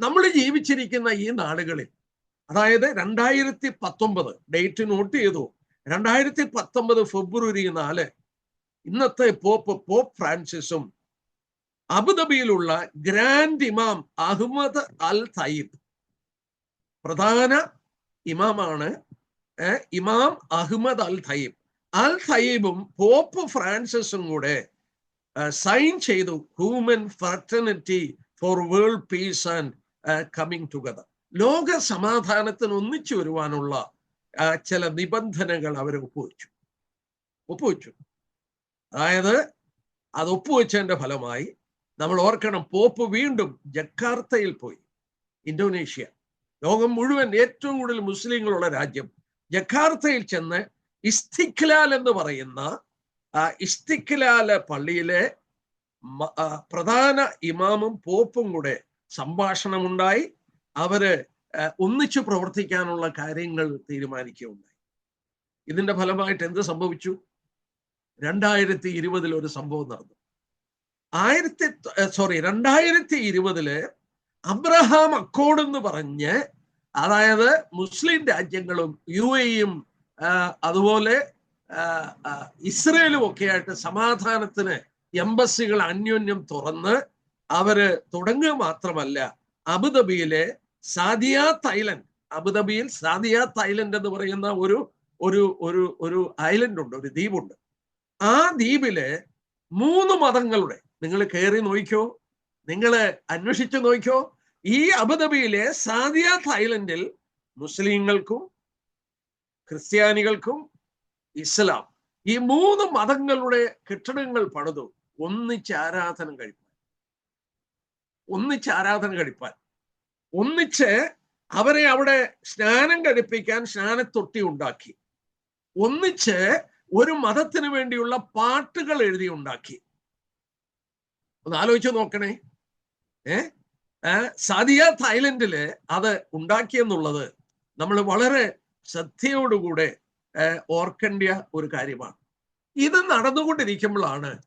നമ്മൾ ജീവിച്ചിരിക്കുന്ന ഈ നാടുകളിൽ അതായത് രണ്ടായിരത്തി പത്തൊമ്പത് ഡേറ്റ് നോട്ട് ചെയ്തു. രണ്ടായിരത്തി പത്തൊമ്പത് ഫെബ്രുവരി നാല് ഇന്നത്തെ പോപ്പ് പോപ്പ് ഫ്രാൻസിസും അബുദാബിയിലുള്ള ഗ്രാൻഡ് ഇമാം അഹ്മദ് അൽ തയ്യിബ്. പ്രധാന ഇമാമാണ് ഇമാം അഹ്മദ് അൽ തയ്യിബ്. അൽ തയ്യിബും പോപ്പ് ഫ്രാൻസിസും കൂടെ സൈൻ ചെയ്തു human fraternity for world peace and coming together ലോക സമാധാനത്തിന് ഒന്നിച്ചു വരുവാനുള്ള ചില നിബന്ധനകൾ അവർ ഒപ്പുവെച്ചു. ഒപ്പുവെച്ചു. അതായത് അത് ഒപ്പുവെച്ചതിന്റെ ഫലമായി നമ്മൾ ഓർക്കണം പോപ്പ് വീണ്ടും ജക്കാർത്തയിൽ പോയി ഇന്തോനേഷ്യ. ലോകം മുഴുവൻ ഏറ്റവും കൂടുതൽ മുസ്ലിങ്ങളുള്ള രാജ്യം ജക്കാർത്തയിൽ ചെന്ന് ഇസ്തിഖ്ലാൽ എന്ന് പറയുന്ന ഇസ്തിഖ്ലാൽ പള്ളിയിലെ പ്രധാന ഇമാമും പോപ്പും കൂടെ സംഭാഷണമുണ്ടായി. അവർ ഒന്നിച്ചു പ്രവർത്തിക്കാനുള്ള കാര്യങ്ങൾ തീരുമാനിക്കുകയുണ്ടായി. ഇതിന്റെ ഫലമായിട്ട് എന്ത് സംഭവിച്ചു? രണ്ടായിരത്തി ഇരുപതിൽ ഒരു സംഭവം നടന്നു. ആയിരത്തി സോറി രണ്ടായിരത്തി ഇരുപതിൽ അബ്രഹാം അക്കോഡ് എന്ന് പറഞ്ഞ് അതായത് മുസ്ലിം രാജ്യങ്ങളും യു എയും അതുപോലെ ഇസ്രയേലും ഒക്കെ ആയിട്ട് സമാധാനത്തിന് എംബസികൾ അന്യോന്യം തുറന്ന് അവർ തുടങ്ങുക മാത്രമല്ല അബുദാബിയിലെ സാദിയ തൈലൻഡ് അബുദാബിയിൽ സാദിയ തൈലൻഡ് എന്ന് പറയുന്ന ഒരു ഒരു ഒരു ഒരു ഐലൻഡ് ഉണ്ട് ഒരു ദ്വീപുണ്ട്. ആ ദ്വീപിലെ മൂന്ന് മതങ്ങളുടെ നിങ്ങൾ കയറി നോക്കിക്കോ നിങ്ങൾ അന്വേഷിച്ചു നോക്കിക്കോ ഈ അബുദാബിയിലെ സാദിയ തൈലൻഡിൽ മുസ്ലിങ്ങൾക്കും ക്രിസ്ത്യാനികൾക്കും ഇസ്ലാം ഈ മൂന്ന് മതങ്ങളുടെ കെട്ടിടങ്ങൾ പണിതു ഒന്നിച്ച് ആരാധന കഴിപ്പാൻ ഒന്നിച്ച് ആരാധന കഴിപ്പാൻ. ഒന്നിച്ച് അവരെ അവിടെ സ്നാനം കഴിപ്പിക്കാൻ സ്നാനത്തൊട്ടി ഉണ്ടാക്കി. ഒന്നിച്ച് ഒരു മതത്തിന് വേണ്ടിയുള്ള പാട്ടുകൾ എഴുതി ഉണ്ടാക്കി. ഒന്ന് ആലോചിച്ചു നോക്കണേ. ഏ? സാദിയ തായ്ലൻഡിൽ അത് ഉണ്ടാക്കിയെന്നുള്ളത് നമ്മൾ വളരെ ശ്രദ്ധയോടുകൂടെ ഓർക്കേണ്ട ഒരു കാര്യമാണ്. ഇത് നടന്നുകൊണ്ടിരിക്കുമ്പോഴാണ്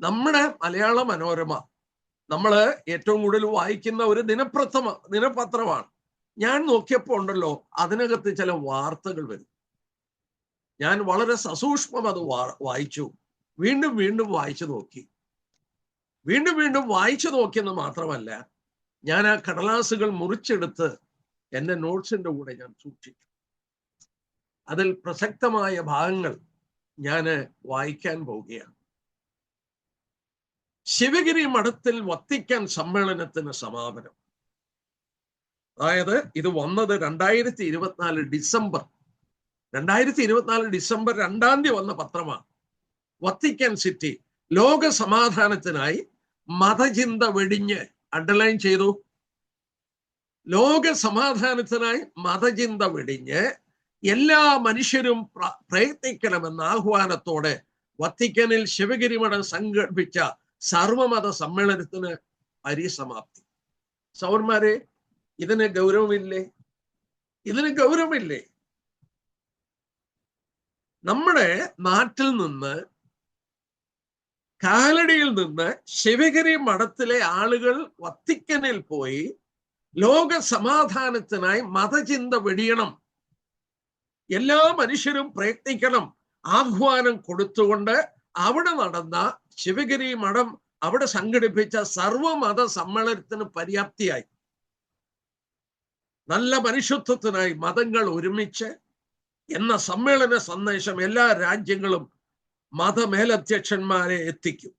നമ്മുടെ മലയാള മനോരമ നമ്മൾ ഏറ്റവും കൂടുതൽ വായിക്കുന്ന ഒരു ദിനപ്രഥമ ദിനപത്രമാണ്. ഞാൻ നോക്കിയപ്പോൾ ഉണ്ടല്ലോ അതിനകത്ത് ചില വാർത്തകൾ വരും. ഞാൻ വളരെ സസൂക്ഷ്മം അത് വായിച്ചു. വീണ്ടും വീണ്ടും വായിച്ചു നോക്കി. വീണ്ടും വീണ്ടും വായിച്ചു നോക്കിയെന്ന് മാത്രമല്ല ഞാൻ ആ കടലാസുകൾ മുറിച്ചെടുത്ത് എന്റെ നോട്ട്സിന്റെ കൂടെ ഞാൻ സൂക്ഷിച്ചു. അതിൽ പ്രസക്തമായ ഭാഗങ്ങൾ ഞാൻ വായിക്കാൻ പോവുകയാണ്. ശിവഗിരി മഠത്തിൽ വത്തിക്കാൻ സമ്മേളനത്തിന് സമാപനം. അതായത് ഇത് വന്നത് രണ്ടായിരത്തി ഇരുപത്തിനാല് ഡിസംബർ. രണ്ടായിരത്തി ഇരുപത്തിനാല് ഡിസംബർ രണ്ടാം തീയതി വന്ന പത്രമാണ്. വത്തിക്കാൻ സിറ്റി ലോക സമാധാനത്തിനായി മതചിന്ത വെടിഞ്ഞ് അണ്ടർലൈൻ ചെയ്തു. ലോക സമാധാനത്തിനായി മതചിന്ത വെടിഞ്ഞ് എല്ലാ മനുഷ്യരും പ്ര- പ്രയത്നിക്കണമെന്ന ആഹ്വാനത്തോടെ വത്തിക്കനിൽ ശിവഗിരി മഠം സംഘടിപ്പിച്ച സർവമത സമ്മേളനത്തിന് പരിസമാപ്തി. സൗന്മാരെ ഇതിന് ഗൗരവമില്ലേ? ഇതിന് ഗൗരവമില്ലേ? നമ്മുടെ നാട്ടിൽ നിന്ന് കാലടിയിൽ നിന്ന് ശിവഗിരി മഠത്തിലെ ആളുകൾ വത്തിക്കനിൽ പോയി ലോക സമാധാനത്തിനായി മതചിന്ത വെടിയണം. എല്ലാ മനുഷ്യരും പ്രയത്നിക്കണം. ആഹ്വാനം കൊടുത്തുകൊണ്ട് അവിടെ നടന്ന ശിവഗിരി മഠം അവിടെ സംഘടിപ്പിച്ച സർവമത സമ്മേളനത്തിന് പര്യാപ്തിയായി. നല്ല മനുഷ്യത്വത്തിനായി മതങ്ങൾ ഒരുമിച്ച് എന്ന സമ്മേളന സന്ദേശം എല്ലാ രാജ്യങ്ങളും മതമേലധ്യക്ഷന്മാരെ എത്തിക്കും.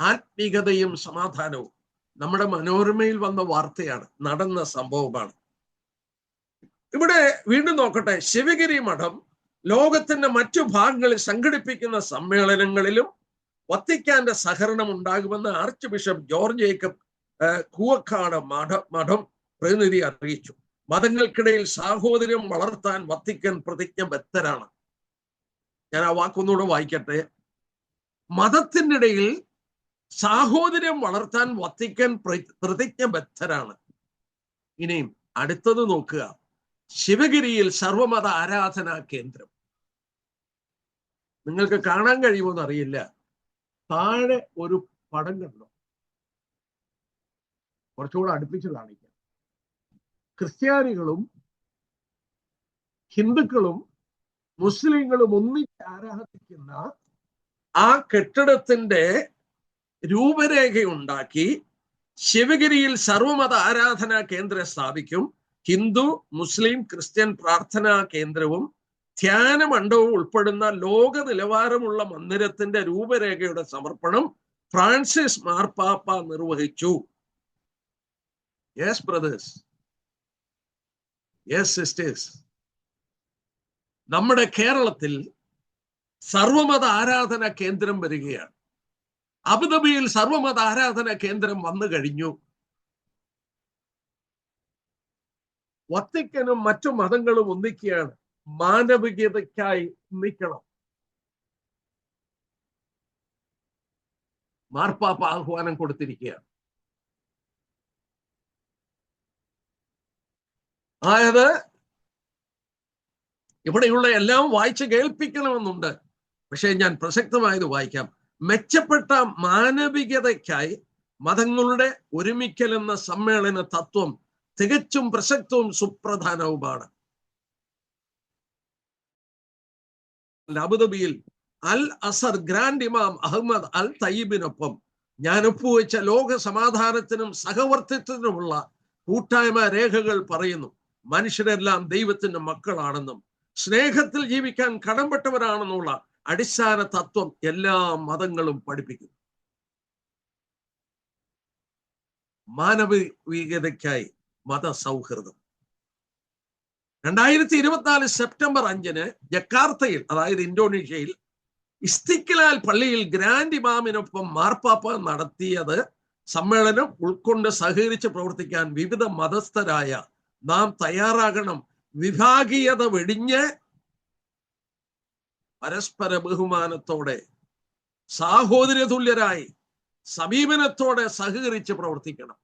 ആത്മീകതയും സമാധാനവും. നമ്മുടെ മനോരമയിൽ വന്ന വാർത്തയാണ് നടന്ന സംഭവമാണ്. ഇവിടെ വീണ്ടും നോക്കട്ടെ ശിവഗിരി മഠം ലോകത്തിന്റെ മറ്റു ഭാഗങ്ങളിൽ സംഘടിപ്പിക്കുന്ന സമ്മേളനങ്ങളിലും വത്തിക്കാന്റെ സഹകരണം ഉണ്ടാകുമെന്ന് archbishop George Jacob Koovakad മഠ മഠം പ്രതിനിധി അറിയിച്ചു. മതങ്ങൾക്കിടയിൽ സാഹോദര്യം വളർത്താൻ വത്തിക്കൻ പ്രതിജ്ഞബദ്ധരാണ് ഞാൻ ആ വാക്കൊന്നുകൂടെ വായിക്കട്ടെ. മതത്തിനിടയിൽ സാഹോദര്യം വളർത്താൻ വത്തിക്കൻ പ്രതിജ്ഞ പ്രതിജ്ഞബദ്ധരാണ് ഇനിയും അടുത്തത് നോക്കുക. ശിവഗിരിയിൽ സർവമത ആരാധനാ കേന്ദ്രം. നിങ്ങൾക്ക് കാണാൻ കഴിയുമോ അറിയില്ല താഴെ ഒരു പടം കണ്ടോ? കുറച്ചുകൂടെ അടുപ്പിച്ച് കാണിക്കാം. ക്രിസ്ത്യാനികളും ഹിന്ദുക്കളും മുസ്ലിങ്ങളും ഒന്നിച്ച് ആരാധിക്കുന്ന ആ കെട്ടിടത്തിന്റെ രൂപരേഖയുണ്ടാക്കി ശിവഗിരിയിൽ സർവമത ആരാധനാ കേന്ദ്രം സ്ഥാപിക്കും. ഹിന്ദു മുസ്ലിം ക്രിസ്ത്യൻ പ്രാർത്ഥനാ കേന്ദ്രവും ധ്യാന മണ്ഡപം ഉൾപ്പെടുന്ന ലോക നിലവാരമുള്ള മന്ദിരത്തിന്റെ രൂപരേഖയുടെ സമർപ്പണം ഫ്രാൻസിസ് മാർപ്പാപ്പ നിർവഹിച്ചു. യെസ് ബ്രദേഴ്സ് യെസ് സിസ്റ്റേഴ്സ് നമ്മുടെ കേരളത്തിൽ സർവമത ആരാധന കേന്ദ്രം വരികയാണ്. അബുദാബിയിൽ സർവമത ആരാധന കേന്ദ്രം വന്നു കഴിഞ്ഞു. വത്തിക്കനും മറ്റു മതങ്ങളും ഒന്നിക്കുകയാണ്. മാനവികതയ്ക്കായി നിൽക്കണം. മാർപ്പാപ്പ ആഹ്വാനം കൊടുത്തിരിക്കുകയാണ്. അതായത് ഇവിടെയുള്ള എല്ലാം വായിച്ച് കേൾപ്പിക്കണമെന്നുണ്ട്. പക്ഷേ ഞാൻ പ്രസക്തമായത് വായിക്കാം. മെച്ചപ്പെട്ട മാനവികതയ്ക്കായി മതങ്ങളുടെ ഒരുമിക്കൽ എന്ന സമ്മേളന തത്വം തികച്ചും പ്രസക്തവും സുപ്രധാനവുമാണ്. അബുദാബിയിൽ അൽ അസർ ഗ്രാൻഡ് ഇമാം അഹമ്മദ് അൽ തയ്യബിനൊപ്പം ഞാൻ ഒപ്പുവെച്ച ലോക സമാധാനത്തിനും സഹവർത്തിത്വത്തിനുമുള്ള കൂട്ടായ്മ രേഖകൾ പറയുന്നു. മനുഷ്യരെല്ലാം ദൈവത്തിന്റെ മക്കളാണെന്നും സ്നേഹത്തിൽ ജീവിക്കാൻ കടംപെട്ടവരാണെന്നുള്ള അടിസ്ഥാന തത്വം എല്ലാ മതങ്ങളും പഠിപ്പിക്കുന്നു. മാനവികതയ്ക്കായി മതസൗഹൃദം. രണ്ടായിരത്തി ഇരുപത്തിനാല് സെപ്റ്റംബർ അഞ്ചിന് ജക്കാർത്തയിൽ അതായത് ഇന്തോനേഷ്യയിൽ ഇസ്തിക്കലാൽ പള്ളിയിൽ ഗ്രാൻഡ് ഇമാമിനൊപ്പം മാർപ്പാപ്പ നടത്തിയത് സമ്മേളനം ഉൾക്കൊണ്ട് സഹകരിച്ച് പ്രവർത്തിക്കാൻ വിവിധ മതസ്ഥരായ നാം തയ്യാറാകണം. വിഭാഗീയത വെടിഞ്ഞ് പരസ്പര ബഹുമാനത്തോടെ സാഹോദര്യ തുല്യരായി സമീപനത്തോടെ സഹകരിച്ച് പ്രവർത്തിക്കണം.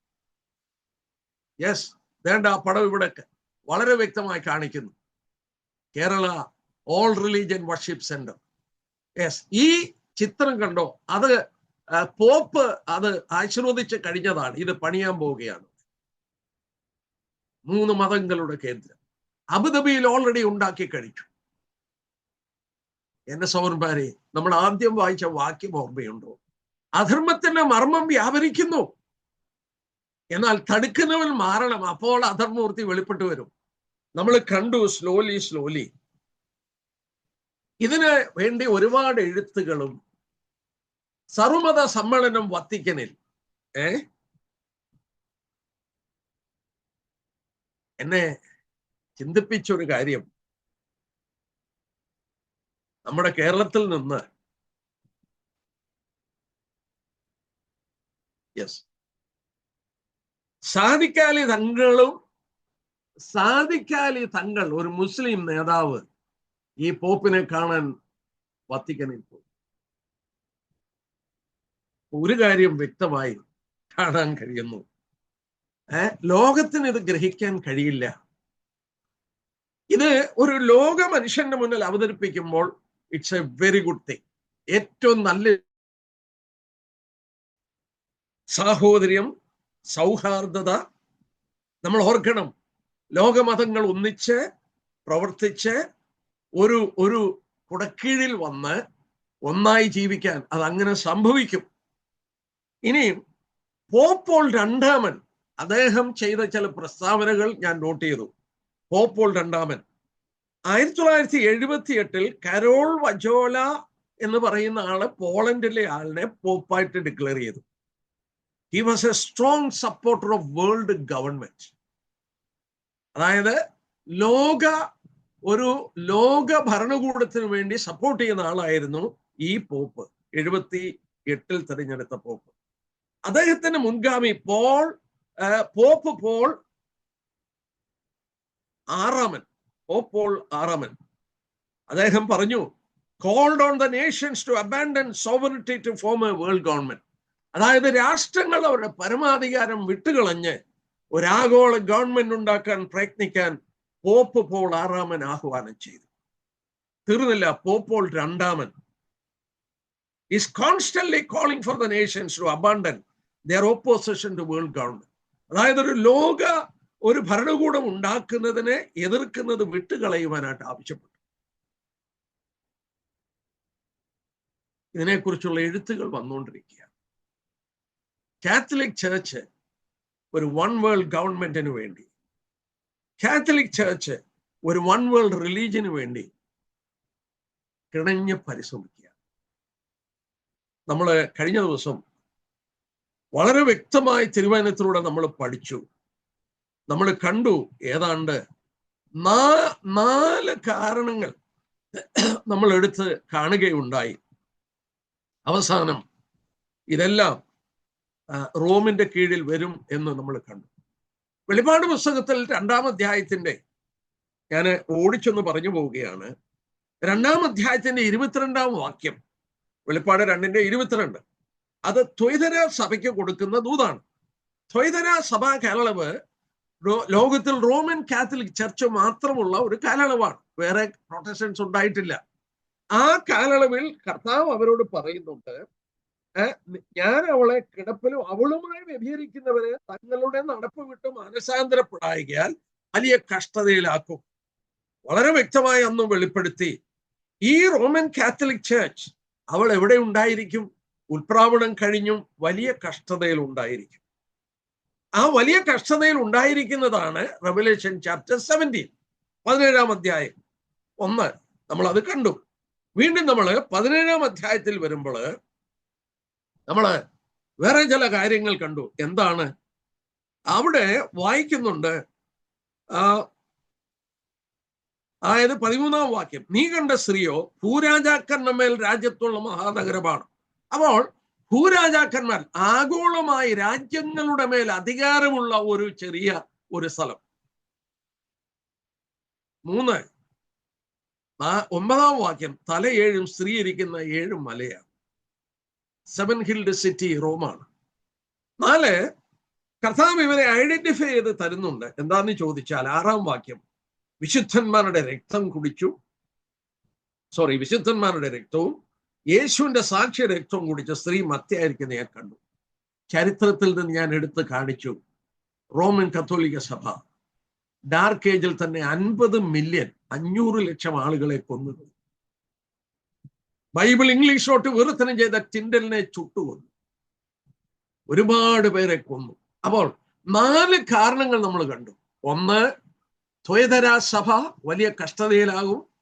യെസ് വേണ്ട ആ പടം ഇവിടെ വളരെ വ്യക്തമായി കാണിക്കുന്നു. Kerala all religion worship centre yes ഈ ചിത്രം കണ്ടോ? അത് പോപ്പ് അത് ആശീർവദിച്ച് കഴിഞ്ഞതാണ്. ഇത് പണിയാൻ പോവുകയാണ്. മൂന്ന് മതങ്ങളുടെ കേന്ദ്രം. അബുദാബിയിൽ ഓൾറെഡി ഉണ്ടാക്കി കഴിച്ചു എന്റെ സൗരന്മാരെ നമ്മൾ ആദ്യം വായിച്ച വാക്യം ഓർമ്മയുണ്ടോ? അധർമ്മത്തിന്റെ മർമ്മം വ്യാപരിക്കുന്നു. എന്നാൽ തടുക്കുന്നവൻ മാറണം. അപ്പോൾ അധർമ്മൂർത്തി വെളിപ്പെട്ടു വരും. നമ്മൾ കണ്ടു സ്ലോലി സ്ലോലി ഇതിന് വേണ്ടി ഒരുപാട് എഴുത്തുകളും സർവമത സമ്മേളനം വത്തിക്കനിൽ. ഏ? എന്നെ ചിന്തിപ്പിച്ചൊരു കാര്യം. നമ്മുടെ കേരളത്തിൽ നിന്ന്. യെസ് സാദിക്കാലി തങ്ങളും സാദിക്കാലി തങ്ങൾ ഒരു മുസ്ലിം നേതാവ് ഈ പോപ്പിനെ കാണാൻ വത്തിക്കനിൽ പോയി. ഒരു കാര്യം വ്യക്തമായി കാണാൻ കഴിയുന്നു. ലോകത്തിന് ഇത് ഗ്രഹിക്കാൻ കഴിയില്ല. ഇത് ഒരു ലോക മനുഷ്യന്റെ മുന്നിൽ അവതരിപ്പിക്കുമ്പോൾ it's a very good thing ഏറ്റവും നല്ല സാഹോദര്യം സൗഹാർദ്ദത നമ്മൾ ഓർക്കണം. ലോകമതങ്ങൾ ഒന്നിച്ച് പ്രവർത്തിച്ച് ഒരു ഒരു കുടക്കീഴിൽ വന്ന് ഒന്നായി ജീവിക്കാൻ അത് അങ്ങനെ സംഭവിക്കും. ഇനിയും പോപ്പോൾ രണ്ടാമൻ അദ്ദേഹം ചെയ്ത ചില പ്രസ്താവനകൾ ഞാൻ നോട്ട് ചെയ്തു. പോപ്പോൾ രണ്ടാമൻ. ആയിരത്തി തൊള്ളായിരത്തി എഴുപത്തി എട്ടിൽ കരോൾ വജോല എന്ന് പറയുന്ന ആൾ പോളണ്ടിലെ ആളിനെ പോപ്പായിട്ട് ഡിക്ലെയർ ചെയ്തു. He was a strong supporter of world government അതായത് ലോക ഒരു ലോക ഭരണകൂടത്തിന് വേണ്ടി സപ്പോർട്ട് ചെയ്യുന്ന ആളായിരുന്നു ഈ പോപ്പ് എഴുപത്തി എട്ടിൽ തിരഞ്ഞെടുത്ത പോപ്പ്. അദ്ദേഹത്തിന്റെ മുൻഗാമി പോൾ പോപ്പ് പോൾ ആറാമൻ പോപ്പ് പോൾ ആറാമൻ. അദ്ദേഹം പറഞ്ഞു called on the nations to abandon sovereignty to form a world government അതായത് രാഷ്ട്രങ്ങൾ അവരുടെ പരമാധികാരം വിട്ടുകളഞ്ഞ് ഒരാഗോള ഗവൺമെന്റ് ഉണ്ടാക്കാൻ പ്രയത്നിക്കാൻ പോപ്പ് പോൾ ആറാമൻ ആഹ്വാനം ചെയ്തു. തീർന്നില്ല പോപ്പോൾ രണ്ടാമൻ. Is constant calling for the nations to abandon their opposition to world government അതായത് ഒരു ലോക ഒരു ഭരണകൂടം ഉണ്ടാക്കുന്നതിനെ എതിർക്കുന്നത് വിട്ടുകളയുവാനായിട്ട് ആവശ്യപ്പെട്ടു. ഇതിനെക്കുറിച്ചുള്ള എഴുത്തുകൾ വന്നുകൊണ്ടിരിക്കുകയാണ്. കാത്തലിക് ചർച്ച് ഒരു വൺ വേൾഡ് ഗവൺമെന്റിന് വേണ്ടി. കാത്തലിക് ചർച്ച് ഒരു വൺ വേൾഡ് റിലീജിയന് വേണ്ടി കിണഞ്ഞ് പരിശ്രമിക്കുക. നമ്മൾ കഴിഞ്ഞ ദിവസം വളരെ വ്യക്തമായി തിരുവനന്തപുരത്തിലൂടെ നമ്മൾ പഠിച്ചു. നമ്മൾ കണ്ടു ഏതാണ്ട് നാല് കാരണങ്ങൾ നമ്മൾ എടുത്ത് കാണുകയുണ്ടായി. അവസാനം ഇതെല്ലാം റോമിന്റെ കീഴിൽ വരും എന്ന് നമ്മൾ കണ്ടു. വെളിപാട് പുസ്തകത്തിൽ രണ്ടാം അധ്യായത്തിന്റെ ഞാൻ ഓടിച്ചൊന്ന് പറഞ്ഞു പോവുകയാണ്. രണ്ടാം അധ്യായത്തിന്റെ ഇരുപത്തിരണ്ടാം വാക്യം വെളിപ്പാട് രണ്ടിന്റെ ഇരുപത്തിരണ്ട്. അത് ത്വൈതര സഭയ്ക്ക് കൊടുക്കുന്ന ദൂതാണ്. ത്വൈതര സഭാ കാലളവ് ലോകത്തിൽ റോമൻ കാത്തലിക് ചർച്ച് മാത്രമുള്ള ഒരു കാലയളവാണ്. വേറെ പ്രൊട്ടസ്റ്റൻസ് ഉണ്ടായിട്ടില്ല. ആ കാലയളവിൽ കർത്താവ് അവരോട് പറയുന്നുണ്ട് ഞാൻ അവളെ കിടപ്പിലും അവളുമായി വ്യഭിചരിക്കുന്നവരെ തങ്ങളുടെ നടപ്പ് വിട്ട് മാനസാന്തരപ്പെടായികയാൽ വലിയ കഷ്ടതയിലാക്കും. വളരെ വ്യക്തമായി അന്ന് വെളിപ്പെടുത്തി ഈ റോമൻ കാത്തലിക് ചർച്ച് അവൾ എവിടെ ഉണ്ടായിരിക്കും? ഉൽപ്രാവണം കഴിഞ്ഞും വലിയ കഷ്ടതയിൽ ഉണ്ടായിരിക്കും. ആ വലിയ കഷ്ടതയിൽ ഉണ്ടായിരിക്കുന്നതാണ് റെവലേഷൻ ചാപ്റ്റർ സെവന്റീൻ പതിനേഴാം അധ്യായം. ഒന്ന് നമ്മൾ അത് കണ്ടു. വീണ്ടും നമ്മൾ പതിനേഴാം അധ്യായത്തിൽ വരുമ്പോൾ നമ്മൾ വേറെ ചില കാര്യങ്ങൾ കണ്ടു. എന്താണ്? അവിടെ വായിക്കുന്നുണ്ട് അതായത് പതിമൂന്നാം വാക്യം. നീ കണ്ട സ്ത്രീയോ ഭൂരാജാക്കന്മാർ മേൽ രാജ്യത്തുള്ള മഹാനഗരമാണ്. അപ്പോൾ ഭൂരാജാക്കന്മാർ ആഗോളമായി രാജ്യങ്ങളുടെ മേൽ അധികാരമുള്ള ഒരു ചെറിയ ഒരു സ്ഥലം. മൂന്ന് ഒമ്പതാം വാക്യം തല ഏഴും സ്ത്രീ ഇരിക്കുന്ന ഏഴും മലയാണ്. സെവൻ ഹിൽഡ് സിറ്റി റോമാണ് നാല് കർത്താവ് ഇവരെ ഐഡന്റിഫൈ ചെയ്ത് തരുന്നുണ്ട്. എന്താന്ന് ചോദിച്ചാൽ ആറാം വാക്യം വിശുദ്ധന്മാരുടെ രക്തം കുടിച്ചു. സോറി വിശുദ്ധന്മാരുടെ രക്തവും യേശുവിന്റെ സാക്ഷ്യ രക്തവും കുടിച്ച സ്ത്രീ മത്യായിരിക്കുന്ന ഞാൻ കണ്ടു. ചരിത്രത്തിൽ നിന്ന് ഞാൻ എടുത്ത് കാണിച്ചു. റോമൻ കത്തോലിക്ക സഭ ഡാർക്ക് ഏജിൽ തന്നെ അൻപത് മില്യൺ അഞ്ഞൂറ് ലക്ഷം ആളുകളെ കൊന്നു ബൈബിൾ ഇംഗ്ലീഷിലോട്ട് വിവർത്തനം ചെയ്ത ടിൻഡലിനെ ചുട്ടുകൊന്നു. ഒരുപാട് പേരെ കൊന്നു. അപ്പോൾ നാല് കാരണങ്ങൾ നമ്മൾ കണ്ടു. ഒന്ന് ത്വയതര സഭ വലിയ കഷ്ടതയിലാകും.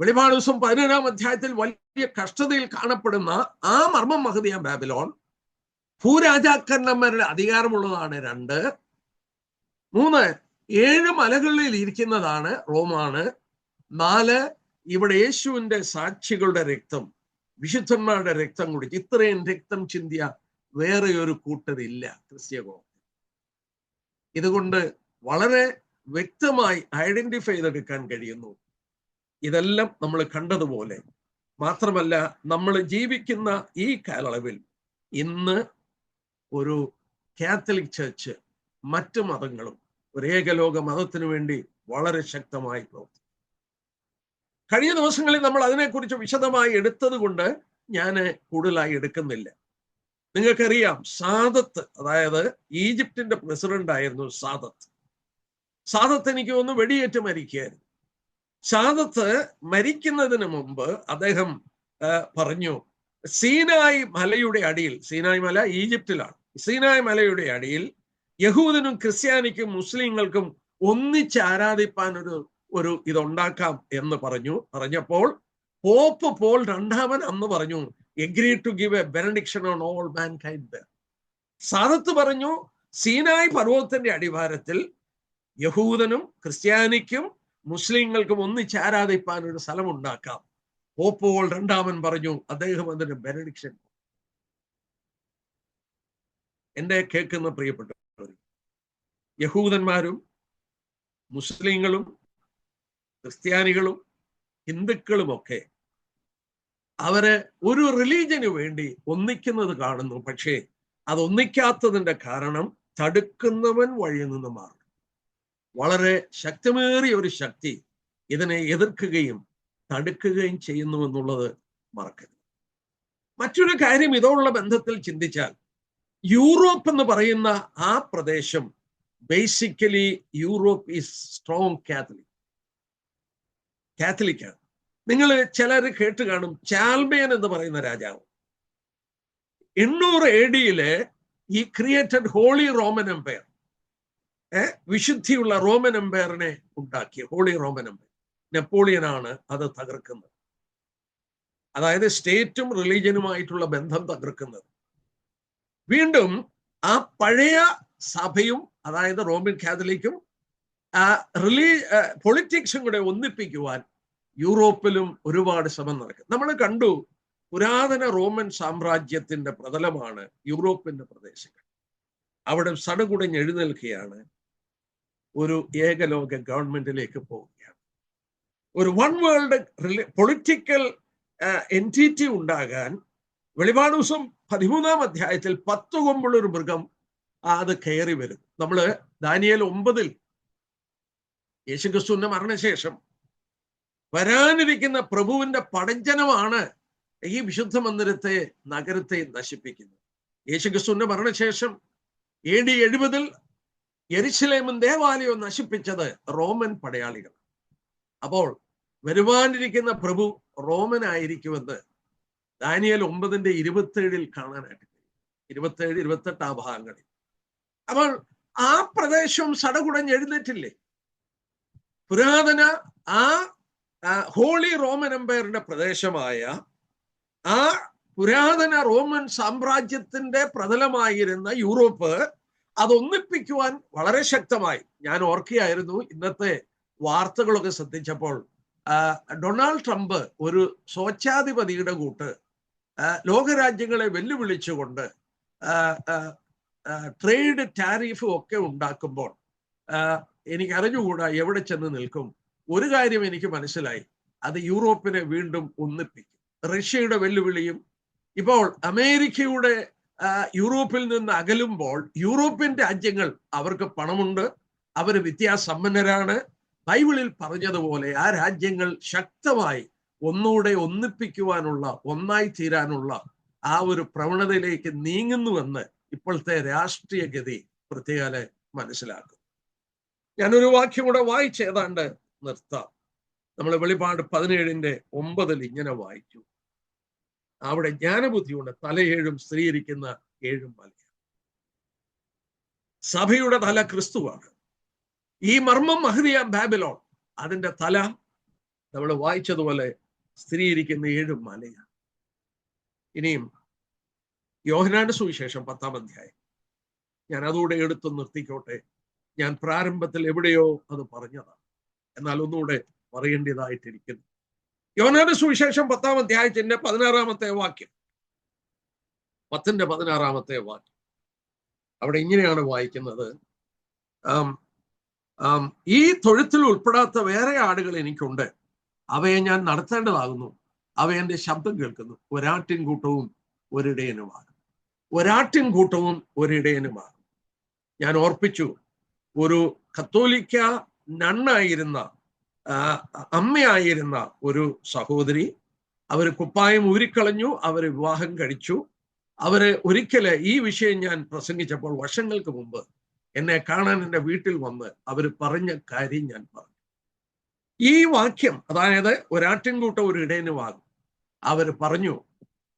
വെളിപാട് ദിവസം പതിനേഴാം അധ്യായത്തിൽ വലിയ കഷ്ടതയിൽ കാണപ്പെടുന്ന ആ മർമ്മം മഹതിയ ബാബിലോൺ. ഭൂരാജാക്കന്മാരുടെ അധികാരമുള്ളതാണ് രണ്ട്. മൂന്ന് ഏഴ് മലകളിൽ ഇരിക്കുന്നതാണ് റോമാണ്. നാല് ഇവിടെ യേശുവിന്റെ സാക്ഷികളുടെ രക്തം വിശുദ്ധന്മാരുടെ രക്തം കുടിച്ച് ഇത്രയും രക്തം ചിന്തിയ വേറെ ഒരു കൂട്ടരില്ല ക്രിസ്ത്യകോ ഇതുകൊണ്ട് വളരെ വ്യക്തമായി ഐഡന്റിഫൈ ചെയ്തെടുക്കാൻ കഴിയുന്നു. ഇതെല്ലാം നമ്മൾ കണ്ടതുപോലെ മാത്രമല്ല നമ്മൾ ജീവിക്കുന്ന ഈ കാലയളവിൽ ഇന്ന് ഒരു കാത്തലിക് ചർച്ച് മറ്റു മതങ്ങളും ഒരു ഏകലോക മതത്തിനു വേണ്ടി വളരെ ശക്തമായി പ്രവർത്തിക്കും കഴിഞ്ഞ ദിവസങ്ങളിൽ നമ്മൾ അതിനെക്കുറിച്ച് വിശദമായി എടുത്തത് കൊണ്ട് ഞാൻ കൂടുതലായി എടുക്കുന്നില്ല. നിങ്ങൾക്കറിയാം സാദത്ത് അതായത് ഈജിപ്തിന്റെ പ്രസിഡന്റ് ആയിരുന്നു സാദത്ത്. സാദത്ത് എനിക്ക് ഒന്ന് വെടിയേറ്റ് മരിക്കുകയായിരുന്നു. സാദത്ത് മരിക്കുന്നതിന് മുമ്പ് അദ്ദേഹം പറഞ്ഞു സീനായ് മലയുടെ അടിയിൽ സീനായ് മല ഈജിപ്തിലാണ്. സീനായ് മലയുടെ അടിയിൽ യഹൂദനും ക്രിസ്ത്യാനിക്കും മുസ്ലിങ്ങൾക്കും ഒന്നിച്ച് ആരാധിപ്പാൻ ഒരു ഒരു ഇതുണ്ടാക്കാം എന്ന് പറഞ്ഞു. പറഞ്ഞപ്പോൾ പോപ്പ് പോൾ രണ്ടാമൻ അന്ന് പറഞ്ഞു agree to give a benediction on all mankind Sadat പറഞ്ഞു സീനായ് പർവതത്തിന്റെ അടിവാരത്തിൽ യഹൂദനും ക്രിസ്ത്യാനിക്കും മുസ്ലിങ്ങൾക്കും ഒന്നിച്ച് ആരാധിപ്പാൻ ഒരു സ്ഥലം ഉണ്ടാക്കാം. പോൾ രണ്ടാമൻ പറഞ്ഞു അദ്ദേഹം അതിന് ബെനഡിക്ഷൻ എന്റെ കേൾക്കുന്ന പ്രിയപ്പെട്ടവർ യഹൂദന്മാരും മുസ്ലിങ്ങളും ക്രിസ്ത്യാനികളും ഹിന്ദുക്കളുമൊക്കെ അവരെ ഒരു റിലീജിയന് വേണ്ടി ഒന്നിക്കുന്നത് കാണുന്നു. പക്ഷേ അത് ഒന്നിക്കാത്തതിന്റെ കാരണം തടുക്കുന്നവൻ വഴി നിന്ന് മാറും വളരെ ശക്തമേറിയ ഒരു ശക്തി ഇതിനെ എതിർക്കുകയും തടുക്കുകയും ചെയ്യുന്നു എന്നുള്ളത് മറക്കരുത്. മറ്റൊരു കാര്യം ഇതോടുള്ള ബന്ധത്തിൽ ചിന്തിച്ചാൽ യൂറോപ്പ് എന്ന് പറയുന്ന ആ പ്രദേശം basically Europe is strong Catholic കാത്തലിക്കാണ്. നിങ്ങൾ ചിലർ കേട്ട് കാണും ചാൽമേൻ എന്ന് പറയുന്ന രാജാവ്. എണ്ണൂറ് എ ഡിയിൽ ഈ ക്രിയേറ്റഡ് ഹോളി റോമൻ എംപയർ ഏർ വിശുദ്ധിയുള്ള റോമൻ എംപയറിനെ ഉണ്ടാക്കിയ ഹോളി റോമൻ എംപയർ നെപ്പോളിയനാണ് അത് തകർക്കുന്നത്. അതായത് സ്റ്റേറ്റും റിലീജിയനുമായിട്ടുള്ള ബന്ധം തകർക്കുന്നത്. വീണ്ടും ആ പഴയ സഭയും അതായത് റോമൻ കാത്തലിക്കും റിലീ പൊളിറ്റിക്സും കൂടെ ഒന്നിപ്പിക്കുവാൻ യൂറോപ്പിലും ഒരുപാട് ശ്രമം നടക്കും. നമ്മൾ കണ്ടു പുരാതന റോമൻ സാമ്രാജ്യത്തിന്റെ പ്രതലമാണ് യൂറോപ്പിന്റെ പ്രദേശങ്ങൾ. അവിടെ സടുകുടഞ്ഞ് എഴുന്നേൽക്കുകയാണ്. ഒരു ഏകലോക ഗവൺമെന്റിലേക്ക് പോവുകയാണ്. ഒരു വൺ വേൾഡ് പൊളിറ്റിക്കൽ എന്റിറ്റി ഉണ്ടാകാൻ വെളിപാട് ദിവസം പതിമൂന്നാം അധ്യായത്തിൽ പത്ത് കൊമ്പുള്ള ഒരു മൃഗം അത് കയറി വരും. നമ്മൾ ദാനിയൽ ഒമ്പതിൽ യേശുക്രിസ്തുവിന്റെ മരണശേഷം വരാനിരിക്കുന്ന പ്രഭുവിന്റെ പടഞ്ചനമാണ് ഈ വിശുദ്ധ മന്ദിരത്തെ നഗരത്തെ നശിപ്പിക്കുന്നത്. യേശുക്രിസ്തുവിന്റെ മരണശേഷം എ ഡി എഴുപതിൽ എരിശിലേമും ദേവാലയവും നശിപ്പിച്ചത് റോമൻ പടയാളികൾ അപ്പോൾ വരുവാനിരിക്കുന്ന പ്രഭു റോമൻ ആയിരിക്കുമെന്ന് ദാനിയൽ ഒമ്പതിന്റെ ഇരുപത്തേഴിൽ കാണാനായിട്ട് ഇരുപത്തേഴ് ഇരുപത്തെട്ട് ആ ഭാഗങ്ങളിൽ. അപ്പോൾ ആ പ്രദേശം സടകുടഞ്ഞ് എഴുന്നേറ്റില്ലേ? പുരാതന ആ ഹോളി റോമൻ എംപയറിന്റെ പ്രദേശമായ ആ പുരാതന റോമൻ സാമ്രാജ്യത്തിന്റെ പ്രതലമായിരുന്ന യൂറോപ്പ് അതൊന്നിപ്പിക്കുവാൻ വളരെ ശക്തമായി. ഞാൻ ഓർക്കുകയായിരുന്നു ഇന്നത്തെ വാർത്തകളൊക്കെ ശ്രദ്ധിച്ചപ്പോൾ. ഡൊണാൾഡ് ട്രംപ് ഒരു സ്വച്ഛാധിപതിയുടെ കൂട്ട് ലോകരാജ്യങ്ങളെ വെല്ലുവിളിച്ചുകൊണ്ട് ട്രേഡ് ടാരിഫും ഒക്കെ ഉണ്ടാക്കുമ്പോൾ എനിക്ക് അറിഞ്ഞുകൂടാ എവിടെ ചെന്ന് നിൽക്കും. ഒരു കാര്യം എനിക്ക് മനസ്സിലായി. അത് യൂറോപ്പിനെ വീണ്ടും ഒന്നിപ്പിക്കും. റഷ്യയുടെ വെല്ലുവിളിയും ഇപ്പോൾ അമേരിക്കയുടെ യൂറോപ്പിൽ നിന്ന് അകലുമ്പോൾ യൂറോപ്യൻ രാജ്യങ്ങൾ അവർക്ക് പണമുണ്ട്. അവർ വിദ്യാസമ്പന്നരാണ്. ബൈബിളിൽ പറഞ്ഞതുപോലെ ആ രാജ്യങ്ങൾ ശക്തമായി ഒന്നുകൂടെ ഒന്നിപ്പിക്കുവാനുള്ള ഒന്നായി തീരാനുള്ള ആ ഒരു പ്രവണതയിലേക്ക് നീങ്ങുന്നുവെന്ന് ഇപ്പോഴത്തെ രാഷ്ട്രീയ ഗതി പ്രത്യേക മനസ്സിലാക്കും. ഞാനൊരു വാക്യം കൂടെ വായിച്ച് ഏതാണ്ട് നിർത്താം. നമ്മൾ വെളിപാട് പതിനേഴിന്റെ ഒമ്പതിൽ ഇങ്ങനെ വായിച്ചു. അവിടെ ജ്ഞാനബുദ്ധിയുണ്ട് തലയേഴും സ്ത്രീയിരിക്കുന്ന ഏഴും മല സഭയുടെ തല ക്രിസ്തുവാണ്. ഈ മർമ്മം മഹതിയ ബാബിലോൺ. അതിന്റെ തല നമ്മൾ വായിച്ചതുപോലെ സ്ത്രീയിരിക്കുന്ന ഏഴും മലയാണ് ഇനിയും യോഹനാന്റെ സുവിശേഷം പത്താം അധ്യായം. ഞാൻ അതുകൂടെ എടുത്തു നിർത്തിക്കോട്ടെ. ഞാൻ പ്രാരംഭത്തിൽ എവിടെയോ അത് പറഞ്ഞതാണ്. എന്നാൽ ഒന്നുകൂടെ പറയേണ്ടതായിട്ടിരിക്കുന്നു. യോനയുടെ സുവിശേഷം പത്താം അധ്യായത്തിന്റെ പതിനാറാമത്തെ വാക്യം. പത്തിന്റെ പതിനാറാമത്തെ വാക്യം. അവിടെ ഇങ്ങനെയാണ് വായിക്കുന്നത്. ഈ തൊഴുത്തിൽ ഉൾപ്പെടാത്ത വേറെ ആടുകൾ എനിക്കുണ്ട്. അവയെ ഞാൻ നടത്തേണ്ടതാകുന്നു. അവ എന്റെ ശബ്ദം കേൾക്കുന്നു. ഒരാട്ടിൻ കൂട്ടവും ഒരിടയനുമാണ്. ഒരാട്ടിൻ കൂട്ടവും ഒരിടയനുമാണ്. ഞാൻ ഓർപ്പിച്ചു ഒരു കത്തോലിക്ക നണ്ണായിരുന്ന അമ്മയായിരുന്ന ഒരു സഹോദരി അവർ കുപ്പായം ഊരിക്കളഞ്ഞു അവർ വിവാഹം കഴിച്ചു. അവർ ഒരിക്കൽ ഈ വിഷയം ഞാൻ പ്രസംഗിച്ചപ്പോൾ വർഷങ്ങൾക്ക് മുമ്പ് എന്നെ കാണാൻ എന്റെ വീട്ടിൽ വന്ന് അവർ പറഞ്ഞ കാര്യം ഞാൻ പറഞ്ഞു. ഈ വാക്യം അതായത് ഒരാട്ടിൻകൂട്ടം ഒരു ഇടയനുമാകും അവർ പറഞ്ഞു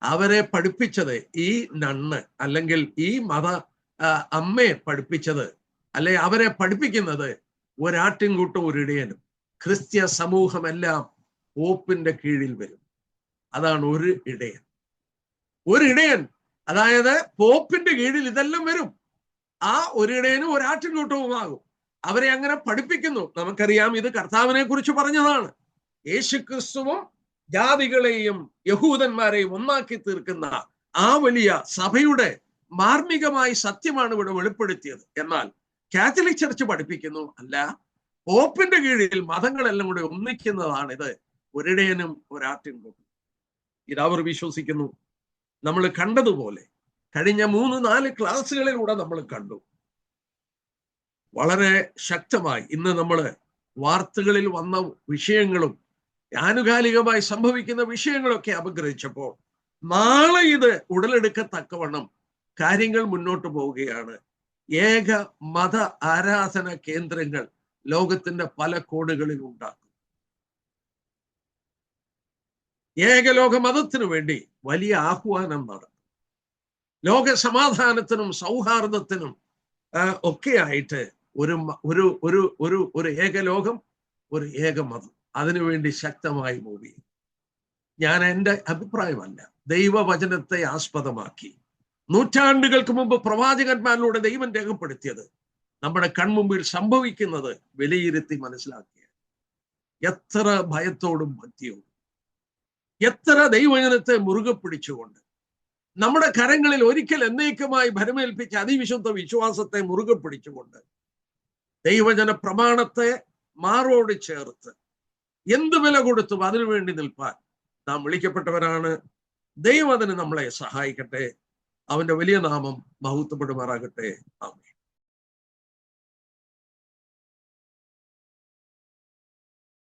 അവരെ പഠിപ്പിച്ചത് ഈ നണ്ണ് അല്ലെങ്കിൽ ഈ മത അമ്മയെ പഠിപ്പിച്ചത് അല്ലെ അവരെ പഠിപ്പിക്കുന്നത് ഒരാട്ടിൻകൂട്ടം ഒരു ഇടയനും. ക്രിസ്ത്യ സമൂഹമെല്ലാം പോപ്പിന്റെ കീഴിൽ വരും. അതാണ് ഒരു ഇടയൻ. ഒരു ഇടയൻ അതായത് പോപ്പിന്റെ കീഴിൽ ഇതെല്ലാം വരും. ആ ഒരിടയനും ഒരാട്ടിൻകൂട്ടവുമാകും അവരെ അങ്ങനെ പഠിപ്പിക്കുന്നു. നമുക്കറിയാം ഇത് കർത്താവിനെ കുറിച്ച് പറഞ്ഞതാണ്. യേശുക്രിസ്തുവും ജാതികളെയും യഹൂദന്മാരെയും ഒന്നാക്കി തീർക്കുന്ന ആ വലിയ സഭയുടെ മാർമികമായി സത്യമാണ് ഇവിടെ വെളിപ്പെടുത്തിയത്. എന്നാൽ കാത്തലിക് ചർച്ച് പഠിപ്പിക്കുന്നു. അല്ല പോപ്പിന്റെ കീഴിൽ മതങ്ങളെല്ലാം കൂടെ ഒന്നിക്കുന്നതാണ് ഇത്. ഒരിടയനും ഇത് അവർ വിശ്വസിക്കുന്നു. നമ്മൾ കണ്ടതുപോലെ കഴിഞ്ഞ മൂന്ന് നാല് ക്ലാസ്സുകളിലൂടെ നമ്മൾ കണ്ടു. വളരെ ശക്തമായി ഇന്ന് നമ്മൾ വാർത്തകളിൽ വന്ന വിഷയങ്ങളും ആനുകാലികമായി സംഭവിക്കുന്ന വിഷയങ്ങളൊക്കെ അപഗ്രഹിച്ചപ്പോൾ നാളെ ഇത് ഉടലെടുക്കത്തക്കവണ്ണം കാര്യങ്ങൾ മുന്നോട്ട് പോവുകയാണ്. ഏക മത ആരാധന കേന്ദ്രങ്ങൾ ലോകത്തിന്റെ പല കോണുകളിൽ ഉണ്ടാക്കും. ഏകലോക മതത്തിനു വേണ്ടി വലിയ ആഹ്വാനം നടത്തും ലോക സമാധാനത്തിനും സൗഹാർദ്ദത്തിനും ഒക്കെയായിട്ട് ഒരു ഒരു ഒരു ഒരു ഒരു ഏകലോകം ഒരു ഏകമതം അതിനുവേണ്ടി ശക്തമായി മൂവ് ഞാൻ എന്റെ അഭിപ്രായമല്ല. ദൈവവചനത്തെ ആസ്പദമാക്കി. നൂറ്റാണ്ടുകൾക്ക് മുമ്പ് പ്രവാചകന്മാരിലൂടെ ദൈവം രേഖപ്പെടുത്തിയത് നമ്മുടെ കൺമുമ്പിൽ സംഭവിക്കുന്നത് വിലയിരുത്തി മനസ്സിലാക്കിയ എത്ര ഭയത്തോടും ഭക്തിയോടും. എത്ര ദൈവജനത്തെ മുറുകെ പിടിച്ചുകൊണ്ട് നമ്മുടെ കരങ്ങളിൽ ഒരിക്കൽ എന്നേക്കുമായി ഭരമേൽപ്പിച്ച അതിവിശുദ്ധ വിശ്വാസത്തെ മുറുകെ പിടിച്ചുകൊണ്ട് ദൈവജന പ്രമാണത്തെ മാറോട് ചേർത്ത് എന്ത് വില കൊടുത്തും അതിനുവേണ്ടി നിൽപ്പാൻ നാം വിളിക്കപ്പെട്ടവരാണ്. ദൈവം അതിന് നമ്മളെ സഹായിക്കട്ടെ. അവന്റെ വലിയ നാമം മഹത്വപ്പെടുമാറാകട്ടെ. ആമേൻ.